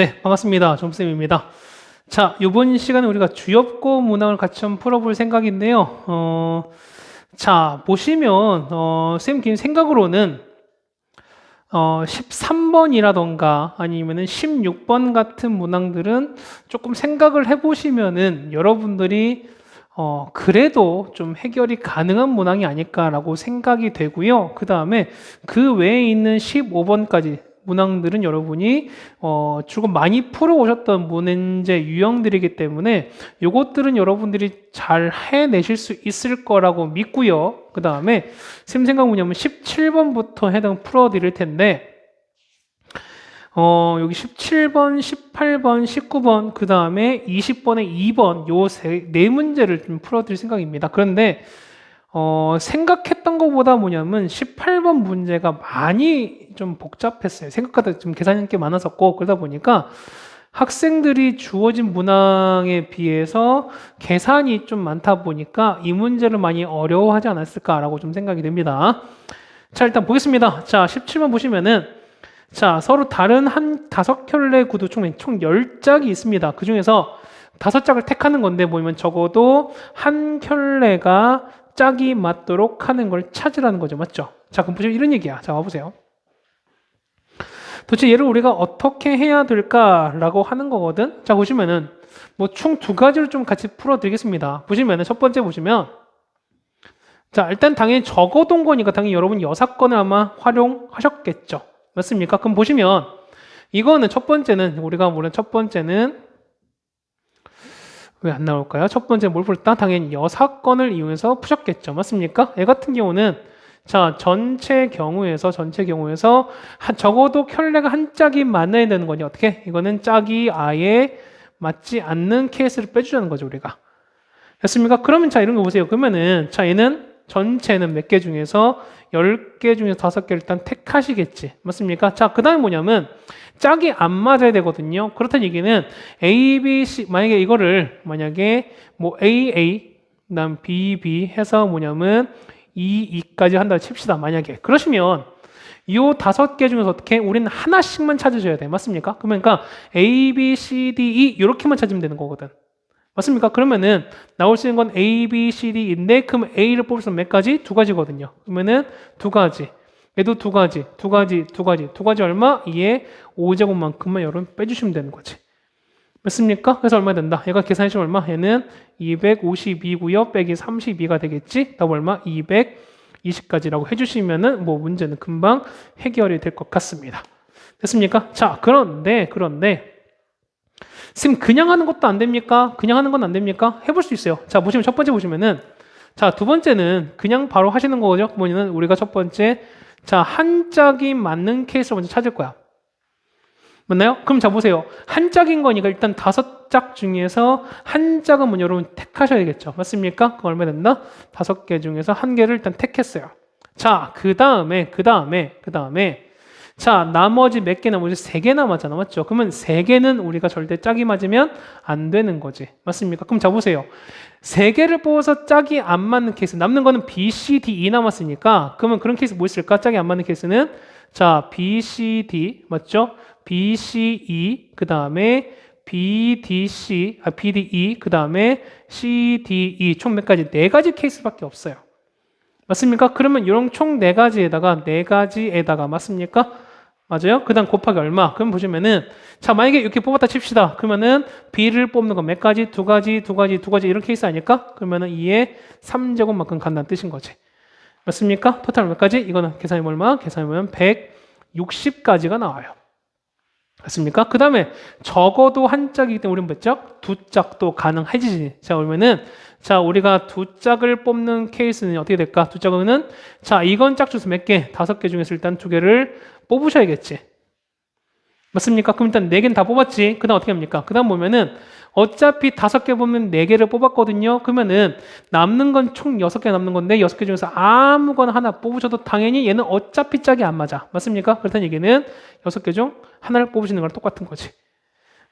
네, 반갑습니다. 정쌤입니다. 자, 이번 시간에 우리가 주엽고 문항을 같이 한번 풀어볼 생각인데요. 어, 자, 보시면, 어, 쌤 개인 생각으로는, 어, 13번이라던가 아니면은 16번 같은 문항들은 조금 생각을 해보시면은 여러분들이 어, 그래도 좀 해결이 가능한 문항이 아닐까라고 생각이 되고요. 그 다음에 그 외에 있는 15번까지 문항들은 여러분이 어, 조금 많이 풀어오셨던 문제 유형들이기 때문에 이것들은 여러분들이 잘 해내실 수 있을 거라고 믿고요. 그 다음에 쌤 생각 뭐냐면 17번부터 해당 풀어드릴 텐데 어, 여기 17번, 18번, 19번, 그 다음에 20번에 2번, 요 네 문제를 좀 풀어드릴 생각입니다. 그런데, 어, 생각했던 것보다 뭐냐면 18번 문제가 많이 좀 복잡했어요. 생각보다 좀 계산이 꽤 많았었고, 그러다 보니까 학생들이 주어진 문항에 비해서 계산이 좀 많다 보니까 이 문제를 많이 어려워하지 않았을까라고 좀 생각이 됩니다. 자, 일단 보겠습니다. 자, 17번 보시면은 자, 서로 다른 한 다섯 켤레 구두 총, 총 10짝이 있습니다. 그 중에서 다섯 짝을 택하는 건데 보면 적어도 한 켤레가 짝이 맞도록 하는 걸 찾으라는 거죠. 맞죠? 자, 그럼 보시면 이런 얘기야. 자, 와보세요. 도대체 얘를 우리가 어떻게 해야 될까라고 하는 거거든. 자, 보시면은 뭐 총 두 가지를 좀 같이 풀어드리겠습니다. 보시면은 첫 번째 보시면 자, 일단 당연히 적어 둔 거니까 당연히 여러분 여섯 건을 아마 활용하셨겠죠. 맞습니까? 그럼 보시면 이거는 첫 번째는 우리가 물론 첫 번째는 왜 안 나올까요? 첫 번째 뭘 풀었다? 당연히 여사건을 이용해서 푸셨겠죠. 맞습니까? 얘 같은 경우는 자 전체 경우에서 전체 경우에서 한, 적어도 켤레가 한 짝이 만나야 되는 거니 어떻게? 이거는 짝이 아예 맞지 않는 케이스를 빼주자는 거죠 우리가. 됐습니까? 그러면 자 이런 거 보세요. 그러면은 자 얘는 전체는 몇 개 중에서 10개 중에서 5개 일단 택하시겠지. 맞습니까? 자, 그 다음에 뭐냐면 짝이 안 맞아야 되거든요. 그렇다는 얘기는 A, B, C, 만약에 이거를 만약에 뭐 A, A, 그 다음 B, B 해서 뭐냐면 2, 2까지 한다 칩시다. 만약에. 그러시면 이 다섯 개 중에서 어떻게 우리는 하나씩만 찾으셔야 돼. 맞습니까? 그러니까 A, B, C, D, E 이렇게만 찾으면 되는 거거든. 맞습니까? 그러면은 나올 수 있는 건 A, B, C, D인데 그럼 A를 뽑을 수몇 가지? 두 가지거든요. 그러면은 두 가지. 얘도 두 가지, 두 가지, 두 가지, 두 가지 얼마? 2에 5제곱만큼만 여러분 빼주시면 되는 거지. 맞습니까? 그래서 얼마 된다? 얘가 계산해주면 얼마? 얘는 252고요. 빼기 32가 되겠지? 답 얼마? 220까지라고 해주시면은 뭐 문제는 금방 해결이 될 것 같습니다. 됐습니까? 자, 그런데, 그런데, 쌤 그냥 하는 것도 안 됩니까? 그냥 하는 건 안 됩니까? 해볼 수 있어요. 자 보시면 첫 번째 보시면은 자 두 번째는 그냥 바로 하시는 거죠. 뭐냐면 우리가 첫 번째 자 한 짝이 맞는 케이스를 먼저 찾을 거야. 맞나요? 그럼 자 보세요. 한 짝인 거니까 일단 다섯 짝 중에서 한 짝은 뭐 여러분 택하셔야겠죠. 맞습니까? 그 얼마 된다? 다섯 개 중에서 한 개를 일단 택했어요. 자, 그 다음에, 그 다음에, 그 다음에 자, 나머지 몇개 나머지 세 개 남았잖아. 맞죠? 그러면 세 개는 우리가 절대 짝이 맞으면 안 되는 거지. 맞습니까? 그럼 자 보세요. 세 개를 뽑아서 짝이 안 맞는 케이스. 남는 거는 B, C, D, E 남았으니까 그러면 그런 케이스 뭐 있을까? 짝이 안 맞는 케이스는 자, B, C, D 맞죠? B, C, E 그 다음에 B, D, C, 아, B, D, E 그 다음에 C, D, E 총 몇 가지? 네 가지 케이스밖에 없어요. 맞습니까? 그러면 이런 총 네 가지에다가 네 가지에다가 맞습니까? 맞아요? 그 다음 곱하기 얼마? 그럼 보시면은, 자, 만약에 이렇게 뽑았다 칩시다. 그러면은, B를 뽑는 건 몇 가지? 두 가지, 두 가지, 두 가지, 이런 케이스 아닐까? 그러면은 2에 3제곱만큼 간다는 뜻인 거지. 맞습니까? 토탈 몇 가지? 이거는 계산이 얼마? 계산해보면 160가지가 나와요. 맞습니까? 그 다음에 적어도 한 짝이기 때문에 우리는 몇 짝? 두 짝도 가능해지지. 자, 그러면은, 자, 우리가 두 짝을 뽑는 케이스는 어떻게 될까? 두 짝은, 자, 이건 짝 중에서 몇 개? 다섯 개 중에서 일단 두 개를 뽑으셔야겠지. 맞습니까? 그럼 일단 네 개는 다 뽑았지. 그 다음 어떻게 합니까? 그 다음 보면은 어차피 다섯 개 보면 네 개를 뽑았거든요. 그러면은 남는 건 총 여섯 개 남는 건데 여섯 개 중에서 아무거나 하나 뽑으셔도 당연히 얘는 어차피 짝이 안 맞아. 맞습니까? 그렇다는 얘기는 여섯 개 중 하나를 뽑으시는 거랑 똑같은 거지.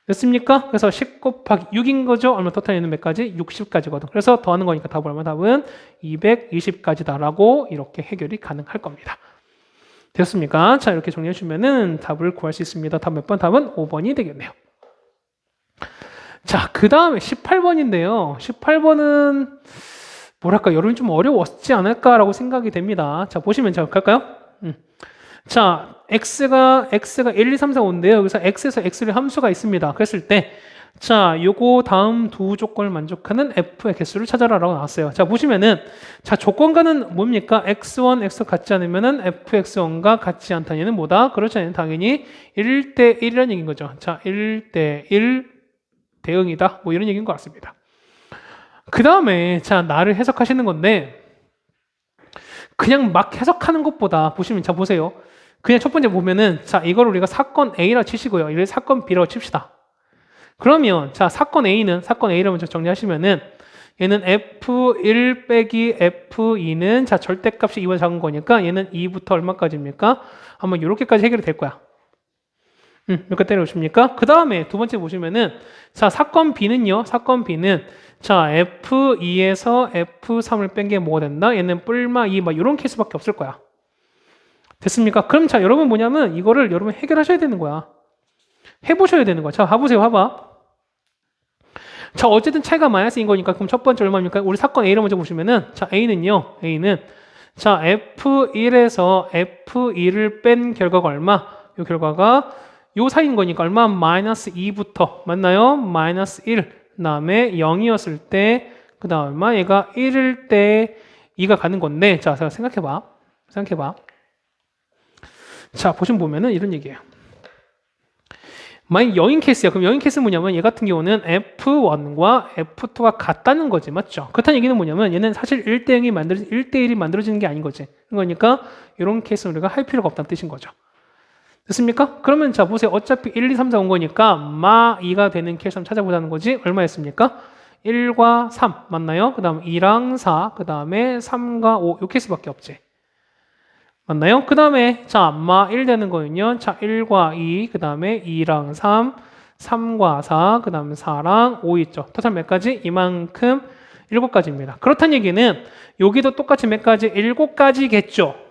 됐습니까? 그래서 10 곱하기 6인 거죠. 얼마 토탈 얘는 몇 가지? 60까지거든. 그래서 더하는 거니까 답은 얼마? 답은 220까지다라고 이렇게 해결이 가능할 겁니다. 됐습니까? 자, 이렇게 정리해 주면은 답을 구할 수 있습니다. 답 몇 번? 답은 5번이 되겠네요. 자, 그 다음에 18번인데요. 18번은 뭐랄까, 여러분이 좀 어려웠지 않을까라고 생각이 됩니다. 자, 보시면 자, 갈까요? 음. 자, x가 x가 1, 2, 3, 4, 5인데요. 여기서 x에서 x의 함수가 있습니다. 그랬을 때 자, 요거 다음 두 조건을 만족하는 f의 개수를 찾아라라고 나왔어요. 자, 보시면은 자, 조건과는 뭡니까? x1, x 같지 않으면은 fx1과 같지 않다는 얘는 뭐다? 그렇지 않으면 당연히 1대 1이라는 얘기인 거죠. 자, 1대 1 대응이다. 뭐 이런 얘기인 것 같습니다. 그 다음에 자, 나를 해석하시는 건데 그냥 막 해석하는 것보다 보시면 자 보세요. 그냥 첫 번째 보면은 자 이걸 우리가 사건 A라 치시고요. 이를 사건 B라고 칩시다. 그러면 자 사건 A는 사건 A를 먼저 정리하시면은 얘는 F1 빼기 F2는 자 절대값이 2보다 작은 거니까 얘는 2부터 얼마까지입니까? 아마 이렇게까지 해결이 될 거야. 음, 몇개 때려오십니까? 그 다음에 두 번째 보시면은 자 사건 B는요. 사건 B는 자 F2에서 F3을 뺀 게 뭐가 된다? 얘는 뿔마 2, 막 이런 케이스밖에 없을 거야. 됐습니까? 그럼 자 여러분 뭐냐면 이거를 여러분 해결하셔야 되는 거야. 해보셔야 되는 거야. 자 봐보세요. 봐봐. 자 어쨌든 차이가 마이너스인 거니까 그럼 첫 번째 얼마입니까? 우리 사건 A를 먼저 보시면은 자 A는요. A는 자 F1에서 F2를 뺀 결과가 얼마? 이 결과가 요 사이인 거니까 얼마? 마이너스 2부터 맞나요? 마이너스 1 그다음에 0이었을 때 그다음 얼마? 얘가 1일 때 2가 가는 건데 자 생각해 봐. 생각해 봐. 자, 보시면 보면은 이런 얘기예요. 만약 여인 케이스야. 그럼 여인 케이스는 뭐냐면 얘 같은 경우는 F1과 F2가 같다는 거지. 맞죠? 그렇다는 얘기는 뭐냐면 얘는 사실 1대0이 만들어 1대1이 만들어지는 게 아닌 거지. 그러니까 이런 케이스는 우리가 할 필요가 없다는 뜻인 거죠. 됐습니까? 그러면 자 보세요. 어차피 1, 2, 3, 4 온 거니까 마 2가 되는 케이스 찾아보자는 거지. 얼마였습니까? 1과 3 맞나요? 그 다음 2랑 4, 그 다음에 3과 5이 케이스밖에 없지. 맞나요? 그 다음에 자, 마 1 되는 거는요. 자, 1과 2, 그 다음에 2랑 3, 3과 4, 그 다음에 4랑 5 있죠. 토탈 몇 가지? 이만큼 7가지입니다. 그렇다는 얘기는 여기도 똑같이 몇 가지? 7가지겠죠.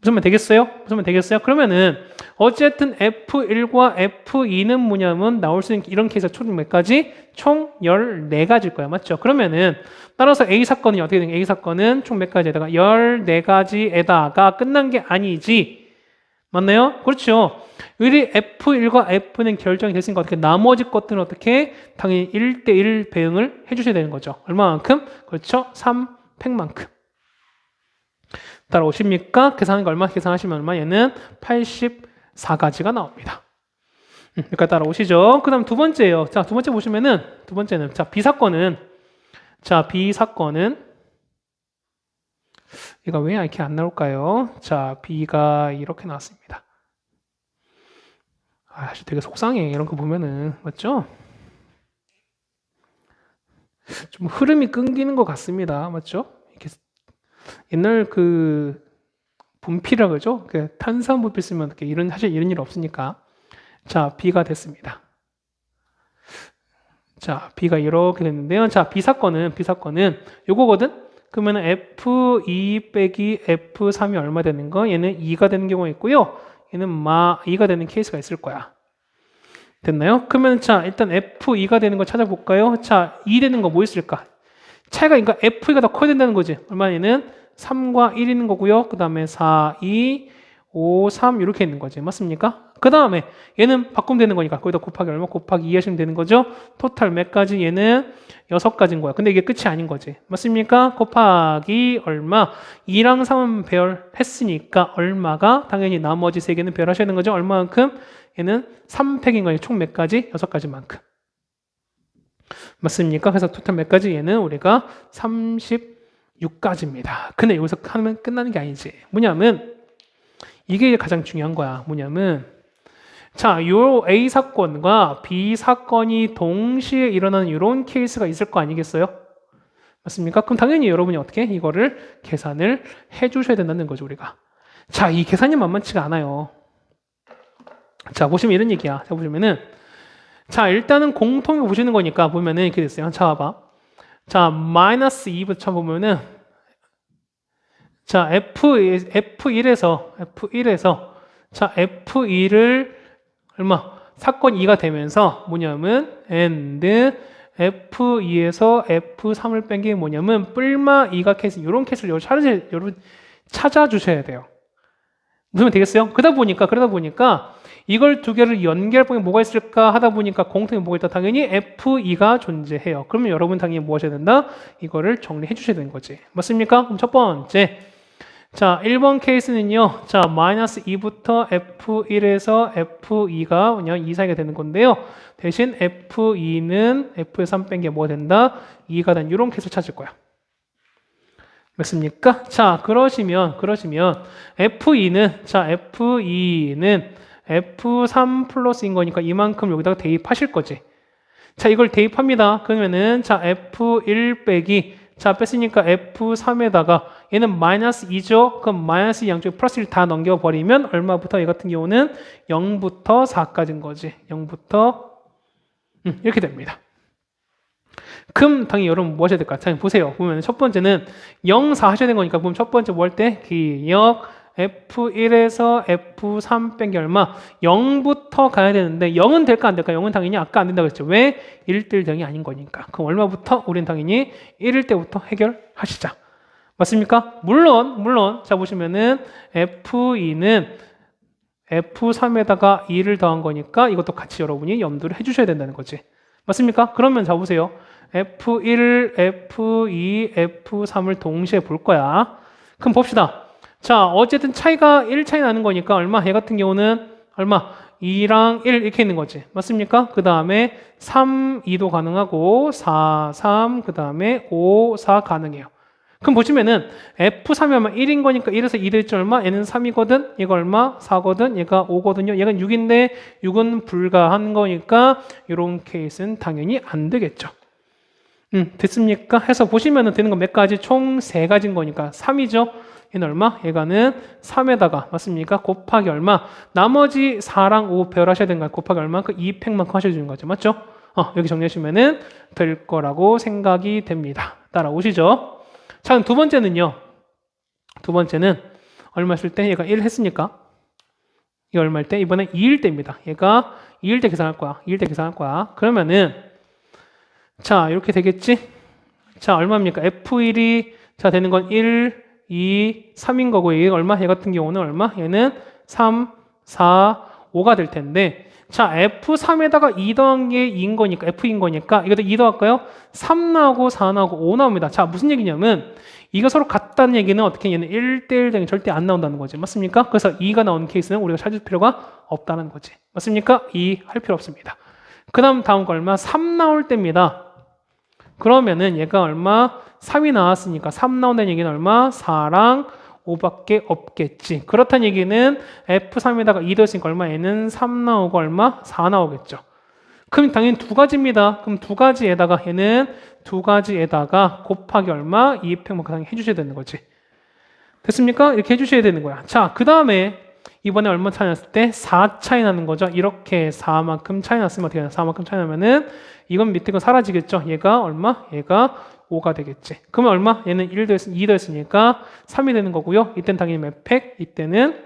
무슨 말 되겠어요? 무슨 말 되겠어요? 그러면은 어쨌든 F1과 F2는 뭐냐면 나올 수 있는 이런 케이스가 총 몇 가지? 총 14가지일 거야. 맞죠? 그러면은 따라서 A 사건이 어떻게 되는 A 사건은 총 몇 가지에다가 14가지에다가 끝난 게 아니지. 맞나요? 그렇죠. 우리 F1과 F는 결정이 됐으니까 어떻게 나머지 것들은 어떻게 당연히 1대1 배응을 해 주셔야 되는 거죠. 얼마만큼? 그렇죠. 3팩만큼. 따라오십니까? 계산한 거 얼마 계산하시면 얼마? 얘는 84가지가 나옵니다. 음, 여기까지 따라오시죠. 그 다음 두 번째예요. 자, 두 번째 보시면은, 두 번째는, 자, B 사건은, 자, B 사건은, 얘가 왜 이렇게 안 나올까요? 자, B가 이렇게 나왔습니다. 아, 되게 속상해. 이런 거 보면은. 맞죠? 좀 흐름이 끊기는 것 같습니다. 맞죠? 옛날 그 분필이라 그러죠? 그 탄산 분필 쓰면 이렇게 이런 사실 이런 일 없으니까 자 B가 됐습니다. 자 B가 이렇게 됐는데요. 자 B 사건은 B 사건은 요거거든. 그러면 F2 빼기 F3이 얼마 되는 거? 얘는 2가 되는 경우가 있고요. 얘는 마 2가 되는 케이스가 있을 거야. 됐나요? 그러면 자 일단 F2가 되는 거 찾아볼까요? 자2 되는 거 뭐 있을까? 차이가 그러니까 F2가 더 커야 된다는 거지. 얼마에는 3과 1 있는 거고요. 그 다음에 4, 2, 5, 3 이렇게 있는 거지. 맞습니까? 그 다음에 얘는 바꾸면 되는 거니까 거기다 곱하기 얼마? 곱하기 2 하시면 되는 거죠. 토탈 몇 가지? 얘는 6가지인 거야. 근데 이게 끝이 아닌 거지. 맞습니까? 곱하기 얼마? 2랑 3은 배열했으니까 얼마가? 당연히 나머지 3개는 배열하셔야 되는 거죠. 얼마만큼? 얘는 3팩인 거예요. 총 몇 가지? 6가지만큼. 맞습니까? 그래서 토탈 몇 가지? 얘는 우리가 36가지입니다. 근데 여기서 하면 끝나는 게 아니지. 뭐냐면 이게 가장 중요한 거야. 뭐냐면 자, 요 A 사건과 B 사건이 동시에 일어나는 이런 케이스가 있을 거 아니겠어요? 맞습니까? 그럼 당연히 여러분이 어떻게 이거를 계산을 해 주셔야 된다는 거죠, 우리가. 자, 이 계산이 만만치가 않아요. 자, 보시면 이런 얘기야. 자, 보시면은 자, 일단은 공통이 보시는 거니까 보면은 이렇게 됐어요. 자, 봐봐. 자, 마이너스 2부터 보면은 자, F, F1에서, F1에서, 자, F2를 얼마? 사건 2가 되면서 뭐냐면, and F2에서 F3을 뺀 게 뭐냐면, 뿔마 2가 케이스, 이런 케이스를 여러분 찾아, 여러분 찾아주셔야 돼요. 그러면 되겠어요? 그러다 보니까, 그러다 보니까, 이걸 두 개를 연결할 방에 뭐가 있을까 하다 보니까 공통이 뭐가 있다? 당연히 F2가 존재해요. 그러면 여러분 당연히 뭐 하셔야 된다? 이거를 정리해 주셔야 되는 거지. 맞습니까? 그럼 첫 번째. 자, 1번 케이스는요. 자, 마이너스 2부터 F1에서 F2가 그냥 2 사이가 되는 건데요. 대신 F2는 F에서 3뺀게 뭐가 된다? 2가 된 이런 케이스를 찾을 거야. 맞습니까? 자, 그러시면, 그러시면 F2는, 자, F2는 F3 플러스인 거니까 이만큼 여기다가 대입하실 거지. 자, 이걸 대입합니다. 그러면은, 자, F1 빼기, 자, 뺐으니까 F3에다가 얘는 마이너스 2죠? 그럼 마이너스 양쪽에 플러스 1 다 넘겨버리면 얼마부터? 얘 같은 경우는 0부터 4까지인 거지. 0부터, 음, 이렇게 됩니다. 그럼 당연히 여러분 뭐 하셔야 될까? 자, 보세요. 보면 첫 번째는 0, 4 하셔야 되는 거니까 그럼 첫 번째 뭐 할 때? 기억 F1에서 F3 뺀게 얼마? 0부터 가야 되는데 0은 될까 안 될까? 0은 당연히 아까 안 된다고 했죠. 왜? 1대1 0이 아닌 거니까. 그럼 얼마부터? 우린 당연히 1일 때부터 해결하시자. 맞습니까? 물론 물론 자 보시면은 F2는 F3에다가 2를 더한 거니까 이것도 같이 여러분이 염두를 해주셔야 된다는 거지. 맞습니까? 그러면 자 보세요. F1, F2, F3을 동시에 볼 거야. 그럼 봅시다. 자, 어쨌든 차이가 1 차이 나는 거니까 얼마? 얘 같은 경우는 얼마? 2랑 1 이렇게 있는 거지. 맞습니까? 그 다음에 3, 2도 가능하고 4, 3, 그 다음에 5, 4 가능해요. 그럼 보시면은 F3이 얼마? 1인 거니까 1에서 2 될지 얼마? 얘는 3이거든. 얘가 얼마? 4거든. 얘가 5거든요. 얘가 6인데 6은 불가한 거니까 이런 케이스는 당연히 안 되겠죠. 음, 됐습니까? 해서 보시면은 되는 건 몇 가지? 총 세 가지인 거니까 3이죠. 얘는 얼마? 얘가는 3에다가 맞습니까? 곱하기 얼마? 나머지 4랑 5 배열하셔야 되는 거야. 곱하기 얼마? 그 2팩만큼 하셔야 되는 거죠. 맞죠? 어, 여기 정리하시면은 될 거라고 생각이 됩니다. 따라오시죠? 자, 두 번째는요. 두 번째는 얼마 쓸 때? 얘가 1 했으니까. 이 얼마일 때? 이번에 2일 때입니다. 얘가 2일 때 계산할 거야. 2일 때 계산할 거야. 그러면은 자, 이렇게 되겠지? 자, 얼마입니까? F1이 자, 되는 건 1, 2, 3인 거고 얘가 얼마? 얘 같은 경우는 얼마? 얘는 3, 4, 5가 될 텐데 자, F3에다가 2 더한 게 2인 거니까 F인 거니까 이것도 2 더할까요? 3 나오고 4 나오고 5 나옵니다. 자, 무슨 얘기냐면 이가 서로 같다는 얘기는 어떻게 얘는 1대1 등이 절대 안 나온다는 거지. 맞습니까? 그래서 2가 나오는 케이스는 우리가 찾을 필요가 없다는 거지. 맞습니까? 2 할 필요 없습니다. 그 다음 다음 거 얼마? 3 나올 때입니다. 그러면은 얘가 얼마? 3이 나왔으니까 3 나온다는 얘기는 얼마? 4랑 5밖에 없겠지. 그렇다는 얘기는 F3에다가 2 더했으니까 얼마? 얘는 3 나오고 얼마? 4 나오겠죠. 그럼 당연히 두 가지입니다. 그럼 두 가지에다가 얘는 두 가지에다가 곱하기 얼마? 2팩만 당연히 해주셔야 되는 거지. 됐습니까? 이렇게 해주셔야 되는 거야. 자, 그 다음에 이번에 얼마 차이 났을 때? 4 차이 나는 거죠. 이렇게 4만큼 차이 났으면 어떻게 되나? 4만큼 차이 나면은 이건 밑에 건 사라지겠죠. 얘가 얼마? 얘가 5가 되겠지. 그러면 얼마? 얘는 1 더했, 2 더했으니까 3이 되는 거고요. 이때는 당연히 몇 팩? 이때는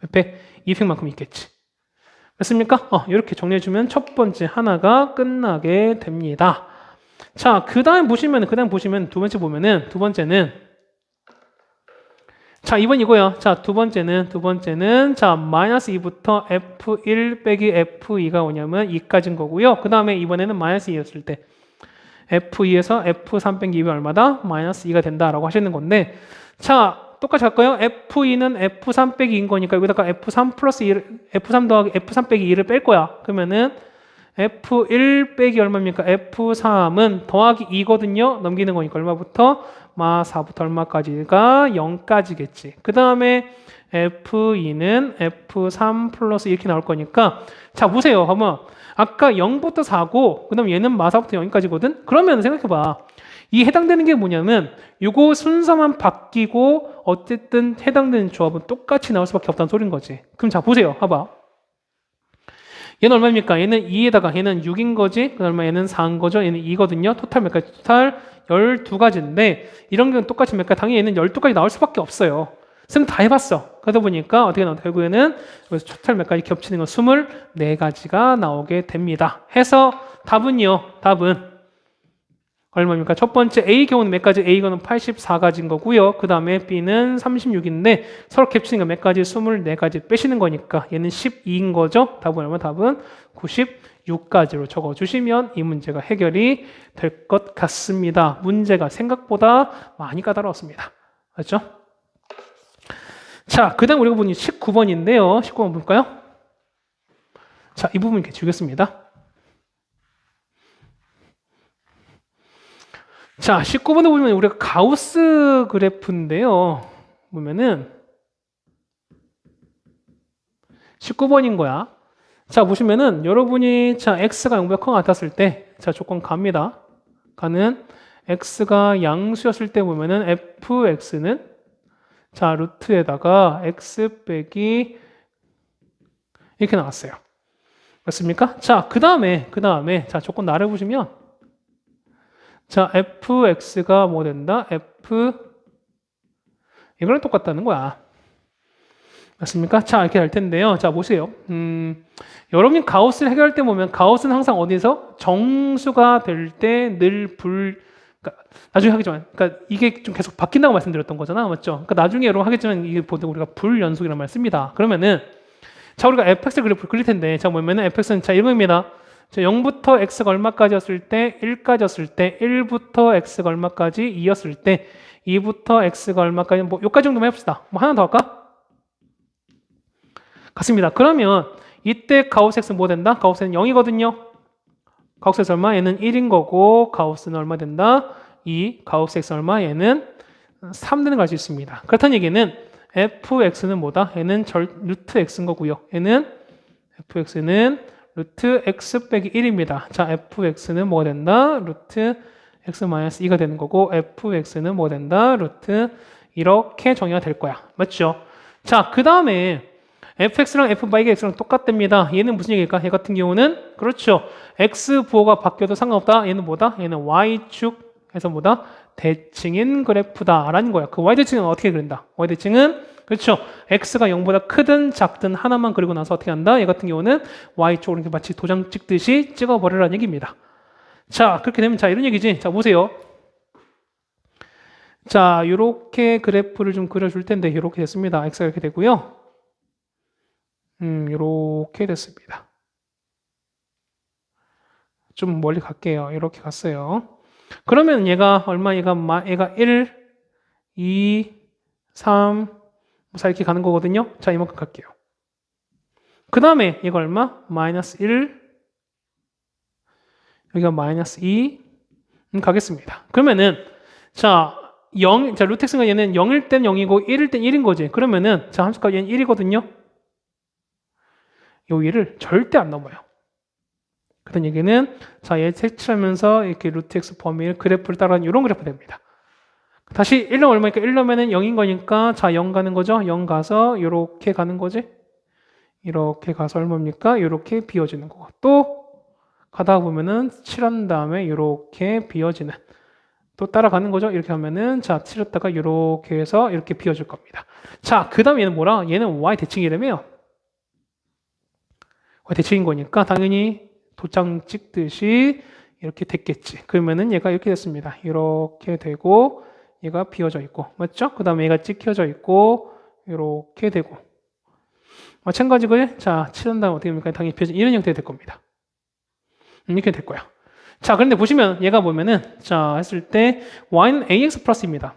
몇 팩? 2팩만큼 있겠지. 맞습니까? 어, 이렇게 정리해주면 첫 번째 하나가 끝나게 됩니다. 자, 그 다음 보시면, 그 다음 보시면 두 번째 보면은 두 번째는 자, 2번 이거야. 자, 두 번째는, 두 번째는, 자, 마이너스 2부터 F1 빼기 F2가 오냐면 2까지인 거고요. 그 다음에 이번에는 마이너스 2였을 때 F2에서 F3 빼기 2가 얼마다? 마이너스 2가 된다라고 하시는 건데, 자, 똑같이 할까요? F2는 F3 빼기 2인 거니까 여기다가 F3 플러스 2, F3 더하기 F3 빼기 2를 뺄 거야. 그러면은 F1 빼기 얼마입니까? F3은 더하기 2거든요. 넘기는 거니까 얼마부터? 마 4부터 얼마까지가 0까지겠지. 그 다음에 F2는 F3 플러스 이렇게 나올 거니까 자 보세요. 한번 아까 0부터 4고 그 다음 얘는 마 4부터 0까지거든? 그러면 생각해봐. 이 해당되는 게 뭐냐면 요거 순서만 바뀌고 어쨌든 해당되는 조합은 똑같이 나올 수밖에 없다는 소린 거지. 그럼 자 보세요. 봐봐. 얘는 얼마입니까? 얘는 2에다가 얘는 6인 거지. 그 얼마 얘는 4인 거죠. 얘는 2거든요. 토탈 몇 가지? 토탈 12가지인데 이런 경우는 똑같이 몇 가지? 당연히 얘는 12가지 나올 수밖에 없어요. 쌤 다 해봤어. 그러다 보니까 어떻게 나와? 결국에는 여기서 토탈 몇 가지 겹치는 건 24가지가 나오게 됩니다. 해서 답은요. 답은 얼마입니까? 첫 번째 A 경우는 몇 가지? A 경우는 84가지인 거고요. 그 다음에 B는 36인데 서로 거몇 가지? 24가지 빼시는 거니까 얘는 12인 거죠. 답은 얼마? 답은 96가지로 적어주시면 이 문제가 해결이 될 것 같습니다. 문제가 생각보다 많이 까다로웠습니다. 맞죠? 자, 그 다음 우리가 보니 19번인데요. 19번 볼까요? 자, 이 부분 이렇게 주겠습니다. 자, 19번에 보면 우리가 가우스 그래프인데요. 보면은 19번인 거야. 자, 보시면은 여러분이 자, x가 0보다 큰 같았을 때 자, 조건 갑니다. 가는 x가 양수였을 때 보면은 fx는 자, 루트에다가 x 빼기 이렇게 나왔어요. 맞습니까? 자, 그 다음에, 그 다음에, 자, 조건 나를 보시면, 자, fx가 뭐 된다? f, 이거랑 똑같다는 거야. 맞습니까? 자, 이렇게 할 텐데요. 자, 보세요. 음, 여러분이 가우스를 해결할 때 보면, 가우스는 항상 어디서? 정수가 될 때 늘 불, 그러니까 나중에 하겠지만, 그러니까 이게 좀 계속 바뀐다고 말씀드렸던 거잖아. 맞죠? 그러니까 나중에 여러분 하겠지만, 이게 보통 우리가 불 연속이라는 말 씁니다. 그러면은, 자, 우리가 fx 그래프를 그릴 텐데, 자, 뭐냐면은 fx는 자, 1번입니다. 자, 0부터 x가 얼마까지였을 때, 1까지였을 때, 1부터 x가 얼마까지, 2였을 때, 2부터 x가 얼마까지, 뭐, 요까지 정도만 해봅시다. 뭐, 하나 더 할까? 같습니다. 그러면, 이때 가우스 x는 뭐 된다? 가우스는 0이거든요. 가우스 x 얼마? 얘는 1인 거고, 가우스는 얼마 된다? 2. 가우스 x 얼마? 얘는 3 되는 걸 알 수 있습니다. 그렇다는 얘기는, fx는 뭐다? 얘는 절, 루트 x인 거고요. 얘는 fx는 루트 x 빼기 1입니다. 자, fx는 뭐가 된다? 루트 x 마이너스 2가 되는 거고 fx는 뭐가 된다? 루트 이렇게 정의가 될 거야. 맞죠? 자, 그 다음에 fx랑 f 바이 x랑 똑같답니다. 얘는 무슨 얘기일까? 얘 같은 경우는 그렇죠. x 부호가 바뀌어도 상관없다. 얘는 뭐다? 얘는 y축 해서 뭐다? 대칭인 그래프다라는 거야. 그 y 대칭은 어떻게 그린다? y 대칭은 그렇죠. x가 0보다 크든 작든 하나만 그리고 나서 어떻게 한다? 얘 같은 경우는 y쪽으로 이렇게 마치 도장 찍듯이 찍어버리라는 얘기입니다. 자, 그렇게 되면 자, 이런 얘기지. 자, 보세요. 자, 이렇게 그래프를 좀 그려줄 텐데 이렇게 됐습니다. x가 이렇게 되고요. 음, 이렇게 됐습니다. 좀 멀리 갈게요. 이렇게 갔어요. 그러면 얘가 얼마? 얘가 얘가 1, 2, 3, 자 이렇게 가는 거거든요. 자 이만큼 갈게요. 그 다음에 얘가 얼마? 마이너스 1 여기가 마이너스 2 음, 가겠습니다. 그러면은 자 0, 자 루텍스가 얘는 0일 땐 0이고 1일 땐 1인 거지. 그러면은 자 함수값 얘는 1이거든요. 요 1을 절대 안 넘어요. 그런 얘기는 자 얘 색칠하면서 이렇게 루트x 범위를 그래프를 따라가는 이런 그래프 됩니다. 다시 1 넣으면 얼마니까 1 넣으면 0인 거니까 자 0 가는 거죠. 0 가서 이렇게 가는 거지. 이렇게 가서 얼마입니까? 이렇게 비워지는 거고 또 가다 보면은 7한 다음에 이렇게 비워지는 또 따라가는 거죠. 이렇게 하면은 자 칠했다가 이렇게 해서 이렇게 비워줄 겁니다. 자 그 다음 얘는 뭐라? 얘는 y 대칭이라며요. y 대칭인 거니까 당연히 도장 찍듯이 이렇게 됐겠지. 그러면은 얘가 이렇게 됐습니다. 이렇게 되고 얘가 비워져 있고 맞죠? 그 다음에 얘가 찍혀져 있고 이렇게 되고 마찬가지고요. 자, 칠한 다음 어떻게 됩니까? 당연히 비워져 이런 형태가 될 겁니다. 이렇게 될 거야. 자, 그런데 보시면 얘가 보면은 자 했을 때 y는 ax 플러스입니다.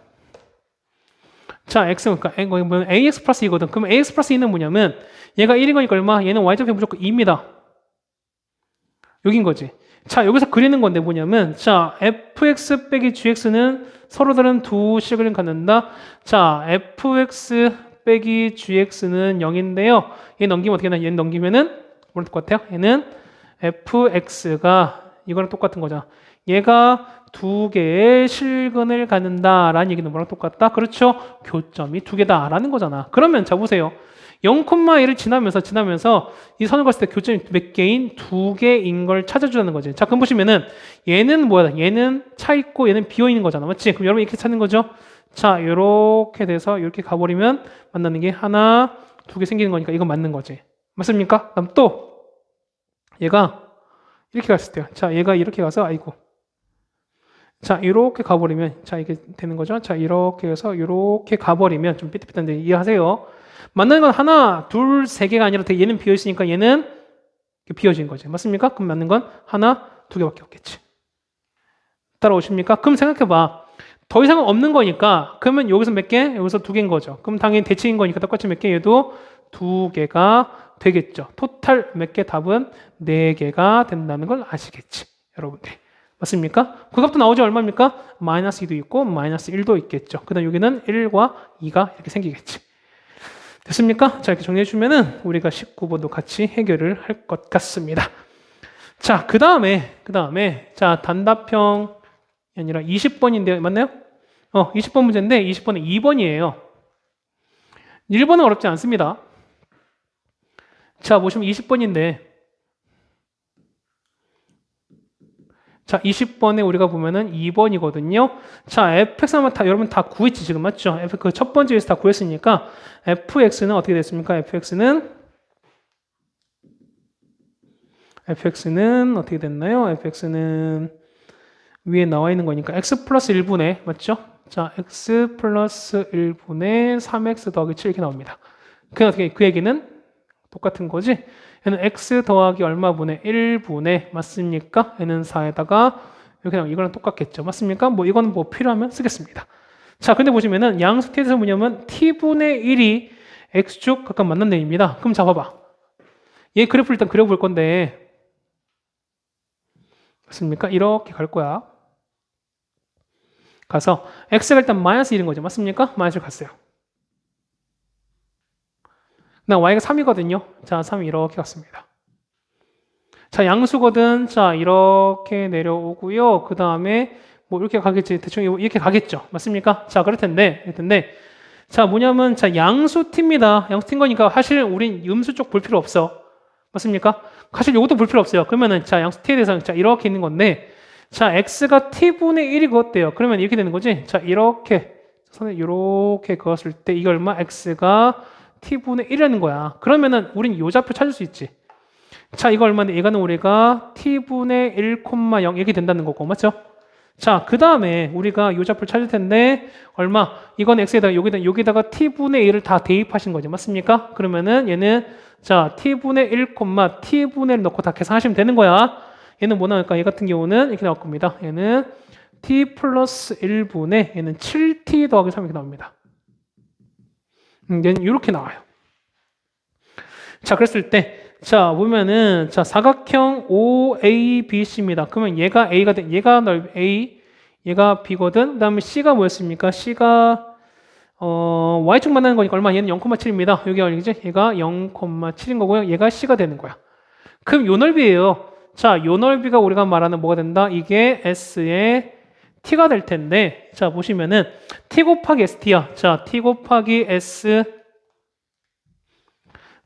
자, x 그러니까 ax 플러스 2거든. 그럼 ax 플러스 2는 뭐냐면 얘가 1인 거니까 얼마? 얘는 y좌표 무조건 2입니다. 여긴 거지. 자, 여기서 그리는 건데 뭐냐면, 자, fx 빼기 gx는 서로 다른 두 식을 갖는다. 자, fx 빼기 gx는 0인데요. 얘 넘기면 어떻게 되나? 얘 넘기면은, 뭐랑 똑같아요? 얘는 fx가 이거랑 똑같은 거잖아. 얘가 두 개의 실근을 갖는다라는 얘기는 뭐랑 똑같다? 그렇죠? 교점이 두 개다라는 거잖아. 그러면 자 보세요. 0,1을 지나면서 지나면서 이 선을 갔을 때 교점이 몇 개인 두 개인 걸 찾아주라는 거지. 자, 그럼 보시면은 얘는 뭐야? 얘는 차 있고 얘는 비어 있는 거잖아, 맞지? 그럼 여러분 이렇게 찾는 거죠? 자, 이렇게 돼서 이렇게 가버리면 만나는 게 하나, 두 개 생기는 거니까 이건 맞는 거지. 맞습니까? 그럼 또 얘가 이렇게 갔을 때요. 자, 얘가 이렇게 가서 아이고. 자, 이렇게 가버리면 자 이게 되는 거죠. 자, 이렇게 해서 이렇게 가버리면 좀 삐뚤삐뚤한데 이해하세요? 맞는 건 하나, 둘, 세 개가 아니라 얘는 비어 있으니까 얘는 비어진 거지. 맞습니까? 그럼 맞는 건 하나, 두 개밖에 없겠지. 따라오십니까? 그럼 생각해봐. 더 이상은 없는 거니까 그러면 여기서 몇 개? 여기서 두 개인 거죠. 그럼 당연히 대칭인 거니까 똑같이 몇 개? 얘도 두 개가 되겠죠. 토탈 몇 개? 답은 네 개가 된다는 걸 아시겠지. 여러분들. 맞습니까? 그 값도 나오지 얼마입니까? 마이너스 2도 있고 마이너스 1도 있겠죠. 그 다음 여기는 1과 2가 이렇게 생기겠지. 됐습니까? 자, 이렇게 정리해 주면은 우리가 19번도 같이 해결을 할 것 같습니다. 자, 그 다음에, 그 다음에, 자, 단답형이 아니라 20번인데, 맞나요? 어, 20번 문제인데, 20번은 2번이에요. 1번은 어렵지 않습니다. 자, 보시면 20번인데, 자, 20번에 우리가 보면은 2번이거든요. 자, fx는 다, 여러분 다 구했지, 지금 맞죠? f, 그 첫 번째 에서 다 구했으니까, fx는 어떻게 됐습니까? fx는, fx는 어떻게 됐나요? fx는 위에 나와 있는 거니까, x 플러스 1분의, 맞죠? 자, x 플러스 1분의 3x 더하기 7 이렇게 나옵니다. 그 어떻게, 그 얘기는 똑같은 거지? 얘는 x 더하기 얼마분의 1분의 맞습니까? 얘는 4에다가 이렇게 이거랑 똑같겠죠. 맞습니까? 뭐 이거는 뭐 필요하면 쓰겠습니다. 자, 근데 보시면은 양수 t에서 뭐냐면 t분의 1이 x축 각각 만난 내입니다. 그럼 잡아봐. 얘 그래프를 일단 그려볼 건데 맞습니까? 이렇게 갈 거야. 가서 x가 일단 마이너스 1인 거죠. 맞습니까? 마이너스 갔어요. 나 y가 3이거든요. 자, 3이 이렇게 갔습니다. 자, 양수거든. 자, 이렇게 내려오고요. 그 다음에 뭐 이렇게 가겠지. 대충 이렇게 가겠죠. 맞습니까? 자, 그럴 텐데, 그럴 텐데. 자, 뭐냐면, 자, 양수 t입니다. 양수 t인 거니까 사실 우린 음수 쪽 볼 필요 없어. 맞습니까? 사실 이것도 볼 필요 없어요. 그러면은, 자, 양수 t에 대해서 자, 이렇게 있는 건데, 자, x가 t분의 1이 그었대요. 그러면 이렇게 되는 거지. 자, 이렇게, 선에 이렇게 그었을 때, 이게 얼마? x가 t분의 1이라는 거야. 그러면은 우린 요 좌표 찾을 수 있지. 자, 이거 얼마인데 얘가는 우리가 t분의 1,0 이렇게 된다는 거고, 맞죠? 자, 그 다음에 우리가 요 좌표를 찾을 텐데 얼마? 이건 x에다가 여기다 여기다가 t분의 1을 다 대입하신 거죠, 맞습니까? 그러면은 얘는 자 t분의 1, t분의 1 넣고 다 계산하시면 되는 거야. 얘는 뭐 나올까? 얘 같은 경우는 이렇게 나올 겁니다. 얘는 t 플러스 1분의 얘는 7t 더하기 3 이렇게 나옵니다. 음, 이렇게 나와요. 자, 그랬을 때, 자, 보면은, 자, 사각형 OABC입니다. 그러면 얘가 A가 돼, 얘가 넓, A, 얘가 B거든. 그 다음에 C가 뭐였습니까? C가, 어, Y축 만나는 거니까 얼마? 얘는 0,7입니다. 여기 얼마지? 얘가 0,7인 거고요. 얘가 C가 되는 거야. 그럼 요 넓이에요. 자, 요 넓이가 우리가 말하는 뭐가 된다? 이게 S의 t가 될 텐데 자 보시면은 t 곱하기 st야. 자 t 곱하기 s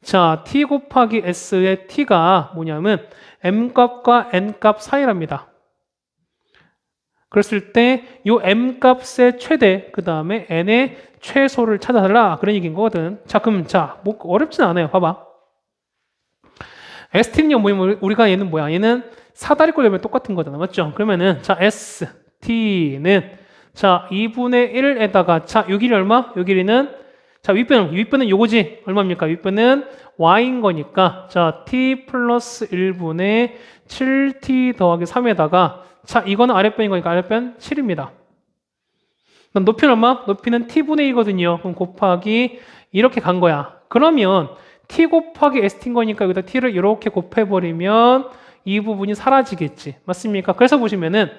자 t 곱하기 s의 t가 뭐냐면 m 값과 n 값 사이랍니다. 그랬을 때 이 m 값의 최대 그 다음에 n의 최소를 찾아달라. 그런 얘기인 거거든. 자 그럼 자뭐 어렵진 않아요. 봐봐. st는 뭐냐면 우리가 얘는 뭐야? 얘는 사다리꼴 레벨 똑같은 거잖아. 맞죠? 그러면은 자 s t는 자 2분의 1에다가 자 요 길이 얼마? 요 길이는 자 윗변은 윗변은 요거지 얼마입니까? 윗변은 y인 거니까 자 t 플러스 1분의 7t 더하기 3에다가 자 이거는 아랫변인 거니까 아랫변 7입니다. 높이는 얼마? 높이는 t분의 1이거든요. 그럼 곱하기 이렇게 간 거야. 그러면 t 곱하기 st인 거니까 여기다 t를 이렇게 곱해버리면 이 부분이 사라지겠지. 맞습니까? 그래서 보시면은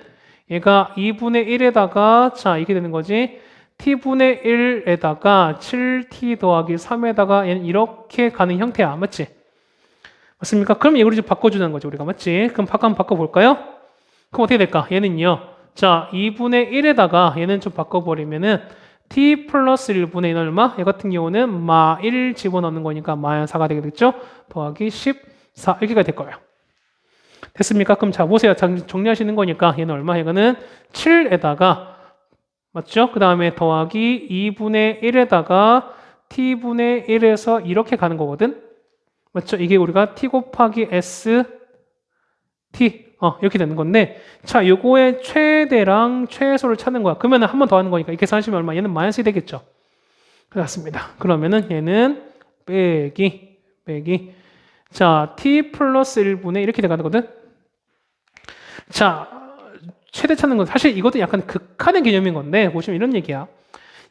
얘가 2분의 1에다가 자 이렇게 되는 거지 t분의 1에다가 7t 더하기 3에다가 얘는 이렇게 가는 형태야 맞지? 맞습니까? 그럼 이거를 좀 바꿔주는 거죠 우리가 맞지? 그럼 바꿔 한번 바꿔볼까요? 그럼 어떻게 될까? 얘는요 자 2분의 1에다가 얘는 좀 바꿔버리면은 t 플러스 1분의 1 얼마? 얘 같은 경우는 마 1 집어넣는 거니까 마이너스 4가 되겠죠? 더하기 14 이렇게가 될 거예요. 됐습니까? 그럼 자 보세요. 정- 정리하시는 거니까 얘는 얼마? 얘는 7에다가 맞죠? 그 다음에 더하기 2분의 1에다가 t분의 1에서 이렇게 가는 거거든? 맞죠? 이게 우리가 t 곱하기 s t 어, 이렇게 되는 건데 자 요거의 최대랑 최소를 찾는 거야. 그러면 한 번 더 하는 거니까 이 계산하시면 얼마? 얘는 마이너스 되겠죠? 그렇습니다. 그러면은 얘는 빼기 빼기 자 t 플러스 1분의 이렇게 돼가는 거든. 자 최대 찾는 건 사실 이것도 약간 극한의 개념인 건데 보시면 이런 얘기야.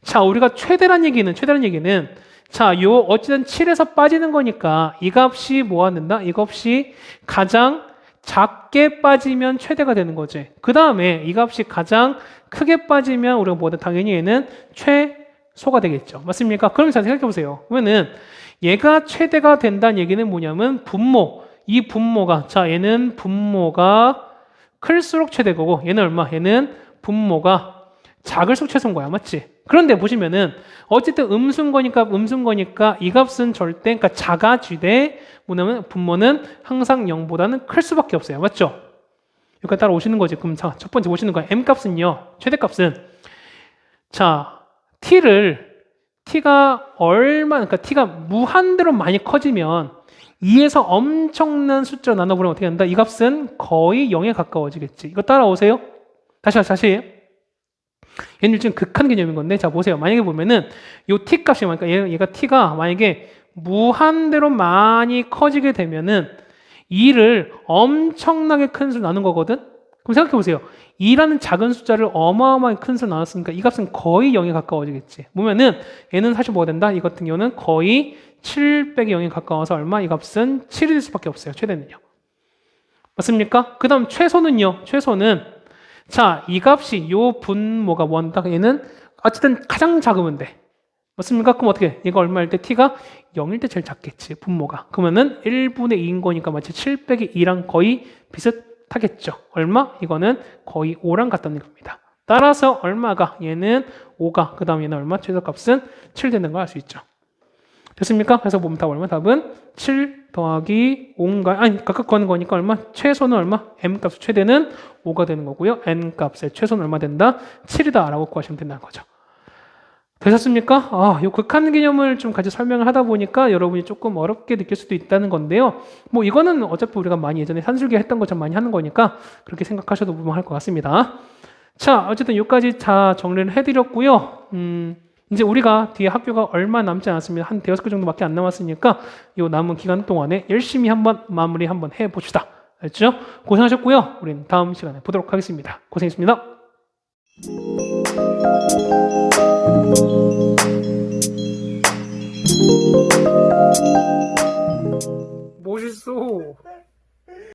자 우리가 최대란 얘기는 최대란 얘기는 자 요 어쨌든 7에서 빠지는 거니까 이 값이 뭐가 된다? 이 값이 가장 작게 빠지면 최대가 되는 거지. 그 다음에 이 값이 가장 크게 빠지면 우리가 뭐든 당연히 얘는 최소가 되겠죠. 맞습니까? 그럼 잘 생각해 보세요. 그러면은 얘가 최대가 된다는 얘기는 뭐냐면 분모. 이 분모가 자 얘는 분모가 클수록 최대고고 얘는 얼마? 얘는 분모가 작을수록 최소인 거야. 맞지? 그런데 보시면은 어쨌든 음수인 거니까 음수인 거니까 이 값은 절대 그러니까 작아지되 뭐냐면 분모는 항상 0보다는 클 수밖에 없어요. 맞죠? 여기까지 따라 오시는 거지. 그럼 자, 첫 번째 보시는 거야. m 값은요. 최대 값은 자, t를 t가 얼마 그러니까 t가 무한대로 많이 커지면 2에서 엄청난 숫자로 나눠보면 어떻게 된다? 이 값은 거의 0에 가까워지겠지. 이거 따라오세요. 다시 다시. 얘는 좀 극한 개념인 건데 자 보세요. 만약에 보면은 요 t 값이 그러니까 얘, 얘가 t가 만약에 무한대로 많이 커지게 되면은 2를 엄청나게 큰 수로 나눈 거거든. 그럼 생각해 보세요. 2라는 작은 숫자를 어마어마하게 큰 수로 나눴으니까 이 값은 거의 0에 가까워지겠지. 보면은 얘는 사실 뭐가 된다? 이 같은 경우는 거의 7 빼기 0에 가까워서 얼마? 이 값은 7이 될 수밖에 없어요. 최대는요. 맞습니까? 그 다음 최소는요. 최소는 자, 이 값이 요 분모가 뭔다? 얘는 어쨌든 가장 작으면 돼. 맞습니까? 그럼 어떻게? 얘가 얼마일 때 t가 0일 때 제일 작겠지. 분모가. 그러면은 1분의 2인 거니까 마치 7 빼기 2랑 거의 비슷 하겠죠. 얼마? 이거는 거의 5랑 같다는 겁니다. 따라서 얼마가? 얘는 5가. 그 다음 얘는 얼마? 최소값은 7 되는 걸 알 수 있죠. 됐습니까? 그래서 보면 답 얼마? 답은 7 더하기 5인가? 아니, 각각 구하는 거니까 얼마? 최소는 얼마? m 값 최대는 5가 되는 거고요. n 값의 최소는 얼마 된다? 7이다 라고 구하시면 된다는 거죠. 되셨습니까? 아, 요 극한 개념을 좀 같이 설명을 하다 보니까 여러분이 조금 어렵게 느낄 수도 있다는 건데요. 뭐 이거는 어차피 우리가 많이 예전에 산술기 했던 것처럼 많이 하는 거니까 그렇게 생각하셔도 무방할 것 같습니다. 자, 어쨌든 여기까지 다 정리를 해드렸고요. 음, 이제 우리가 뒤에 학교가 얼마 남지 않았습니다. 한 대여섯 개 정도밖에 안 남았으니까 요 남은 기간 동안에 열심히 한번 마무리 한번 해봅시다. 알죠? 고생하셨고요. 우리는 다음 시간에 보도록 하겠습니다. 고생했습니다. 멋있어.